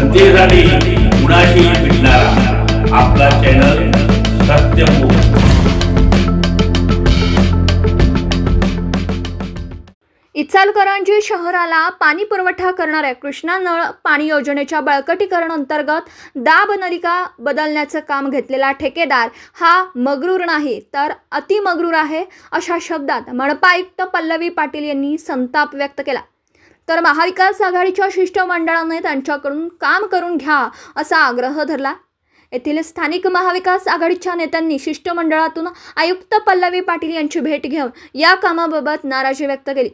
जनतेसाठी कुणाशी भेटणारा. आपला चॅनल सत्यमुख इचालकरंजी शहराला पाणी पुरवठा करणाऱ्या कृष्णा नळ पाणी योजनेच्या बळकटीकरण अंतर्गत दाब नलिका बदलण्याचं काम घेतलेला ठेकेदार हा मगरूर नाही तर अतिमगरूर आहे अशा शब्दात मनपा आयुक्त पल्लवी पाटील यांनी संताप व्यक्त केला. तर महाविकास आघाडीच्या शिष्टमंडळाने त्यांच्याकडून काम करून घ्या असा आग्रह धरला. येथील स्थानिक महाविकास आघाडीच्या नेत्यांनी शिष्टमंडळातून आयुक्त पल्लवी पाटील यांची भेट घेऊन या कामाबाबत नाराजी व्यक्त केली.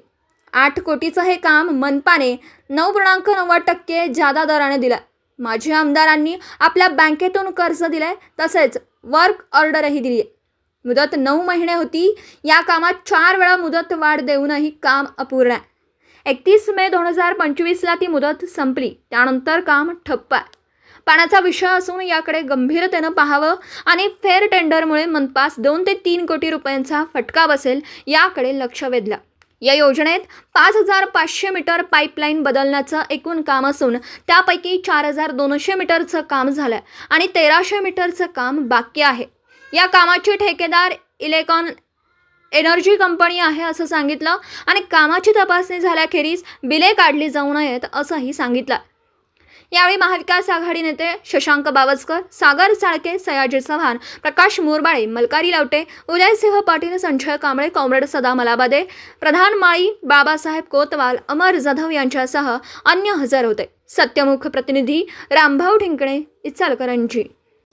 आठ कोटीचं हे काम मनपाने नऊ पूर्णांक नव्वद टक्के जादा दराने दिलं. माजी आमदारांनी आपल्या बँकेतून कर्ज दिलंय तसेच वर्क ऑर्डरही दिली आहे मुदत नऊ महिने होती या कामात चार वेळा मुदत वाढ देऊनही काम अपूर्ण आहे. एकतीस मे दोन हजार पंचवीसला ती मुदत संपली. त्यानंतर काम ठप्प आहे. पाण्याचा विषय असून याकडे गंभीरतेनं पाहावं आणि फेअर टेंडरमुळे मनपास दोन ते तीन कोटी रुपयांचा फटका बसेल याकडे लक्ष वेधलं. या योजनेत पाच हजार पाचशे मीटर पाईपलाईन बदलण्याचं एकूण काम असून त्यापैकी चार हजार दोनशे मीटरचं काम झालं आणि तेराशे मीटरचं काम बाकी आहे. या कामाचे ठेकेदार इलेकॉन एनर्जी कंपनी आहे असं सांगितलं आणि कामाची तपासणी झाल्याखेरीज बिले काढली जाऊ नयेत असंही सांगितलं. यावेळी महाविकास आघाडी नेते शशांक बावस्कर सागर चाळके सयाजी चव्हाण प्रकाश मोरबाळे मलकारी लावटे उदयसिंह पाटील संजय कांबळे कॉम्रेड सदा मलाबादे प्रधान माळी बाबासाहेब कोतवाल अमर जाधव यांच्यासह अन्य हजर होते. सत्यमुख प्रतिनिधी रामभाऊ ठिंकणे इचालकरंजी.